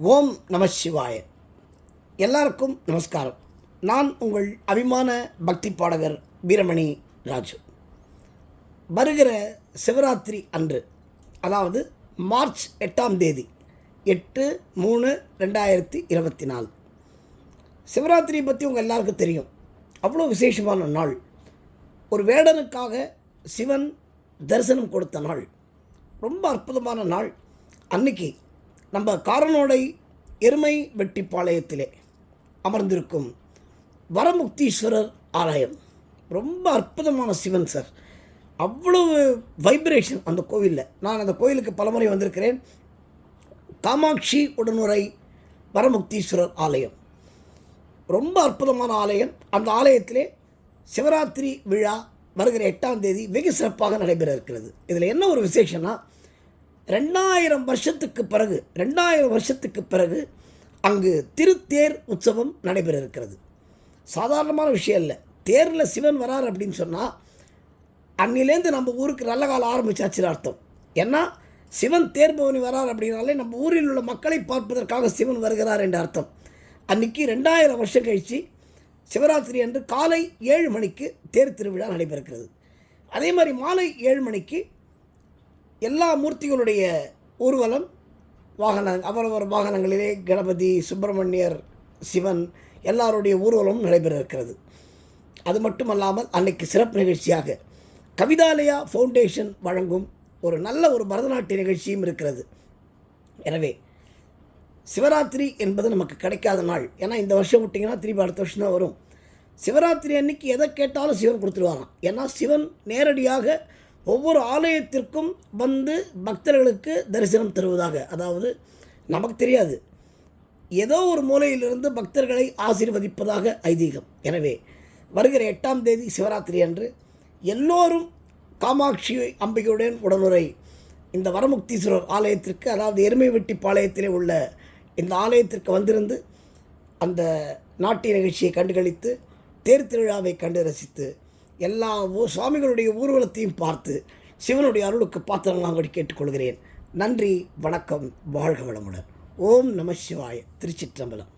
ஓம் நம சிவாய. எல்லாருக்கும் நமஸ்காரம். நான் உங்கள் அபிமான பக்தி பாடகர் வீரமணி ராஜு. வருகிற சிவராத்திரி அன்று அதாவது மார்ச் எட்டாம் தேதி எட்டு மூணு ரெண்டாயிரத்தி இருபத்தி நாலு. சிவராத்திரியை பற்றி உங்கள் எல்லாருக்கும் தெரியும். அவ்வளோ விசேஷமான நாள். ஒரு வேடனுக்காக சிவன் தரிசனம் கொடுத்த நாள். ரொம்ப அற்புதமான நாள். அன்னைக்கு நம்ம காரனோடை எருமை வெட்டிப்பாளையத்திலே அமர்ந்திருக்கும் வரமுக்தீஸ்வரர் ஆலயம். ரொம்ப அற்புதமான சிவன் சார் அவ்வளவு வைப்ரேஷன் அந்த கோவிலில். நான் அந்த கோயிலுக்கு பலமுறை வந்திருக்கிறேன். காமாட்சி உடனுரை வரமுக்தீஸ்வரர் ஆலயம். ரொம்ப அற்புதமான ஆலயம். அந்த ஆலயத்திலே சிவராத்திரி விழா வருகிற எட்டாம் தேதி வெகு சிறப்பாக நடைபெற இருக்கிறது. இதில் என்ன ஒரு விசேஷம்னா ரெண்டாயிரம் வருஷத்துக்கு பிறகு ரெண்டாயிரம் வருஷத்துக்கு பிறகு அங்கு திருத்தேர் உற்சவம் நடைபெற இருக்கிறது சாதாரணமான விஷயம் இல்லை. தேரில் சிவன் வரார் அப்படின்னு சொன்னால் அன்னிலேருந்து நம்ம ஊருக்கு நல்ல காலம் ஆரம்பிச்சாச்சுன்னு அர்த்தம். ஏன்னா சிவன் தேர் பவனி வரார் அப்படின்னாலே நம்ம ஊரில் உள்ள மக்களை பார்ப்பதற்காக சிவன் வருகிறார் என்ற அர்த்தம். அன்னைக்கு ரெண்டாயிரம் வருஷம் கழித்து சிவராத்திரி அன்று காலை ஏழு மணிக்கு தேர் திருவிழா நடைபெறுகிறது. அதே மாதிரி மாலை ஏழு மணிக்கு எல்லா மூர்த்திகளுடைய ஊர்வலம் வாகன அவரவர் வாகனங்களிலே கணபதி சுப்பிரமணியர் சிவன் எல்லாருடைய ஊர்வலமும் நடைபெற இருக்கிறது அது மட்டுமல்லாமல் அன்னைக்கு சிறப்பு நிகழ்ச்சியாக கவிதாலயா ஃபவுண்டேஷன் வழங்கும் ஒரு நல்ல ஒரு பரதநாட்டிய நிகழ்ச்சியும் இருக்கிறது. எனவே சிவராத்திரி என்பது நமக்கு கிடைக்காத நாள். ஏன்னா இந்த வருஷம் விட்டிங்கன்னா திருப்பி அடுத்த வருஷம் தான் வரும். சிவராத்திரி அன்னைக்கு எதை கேட்டாலும் சிவன் கொடுத்துருவாராம். ஏன்னா சிவன் நேரடியாக ஒவ்வொரு ஆலயத்திற்கும் வந்து பக்தர்களுக்கு தரிசனம் தருவதாக. அதாவது நமக்கு தெரியாது. ஏதோ ஒரு மூலையிலிருந்து பக்தர்களை ஆசீர்வதிப்பதாக ஐதீகம். எனவே வருகிற எட்டாம் தேதி சிவராத்திரி அன்று எல்லோரும் காமாட்சி அம்பிகையுடன் உடனுரை இந்த வரமுக்தீஸ்வரர் ஆலயத்திற்கு அதாவது எருமை வெட்டி பாளையத்திலே உள்ள இந்த ஆலயத்திற்கு வந்திருந்து அந்த நாட்டிய நிகழ்ச்சியை கண்டுகளித்து தேர் திருவிழாவை கண்டு ரசித்து எல்லா சுவாமிகளுடைய ஊர்வலத்தையும் பார்த்து சிவனுடைய அருளுக்கு பாத்திரங்களாம்படி கேட்டுக்கொள்கிறேன். நன்றி வணக்கம் வாழ்க வளமுடன். ஓம் நம சிவாய திருச்சிற்றம்பலம்.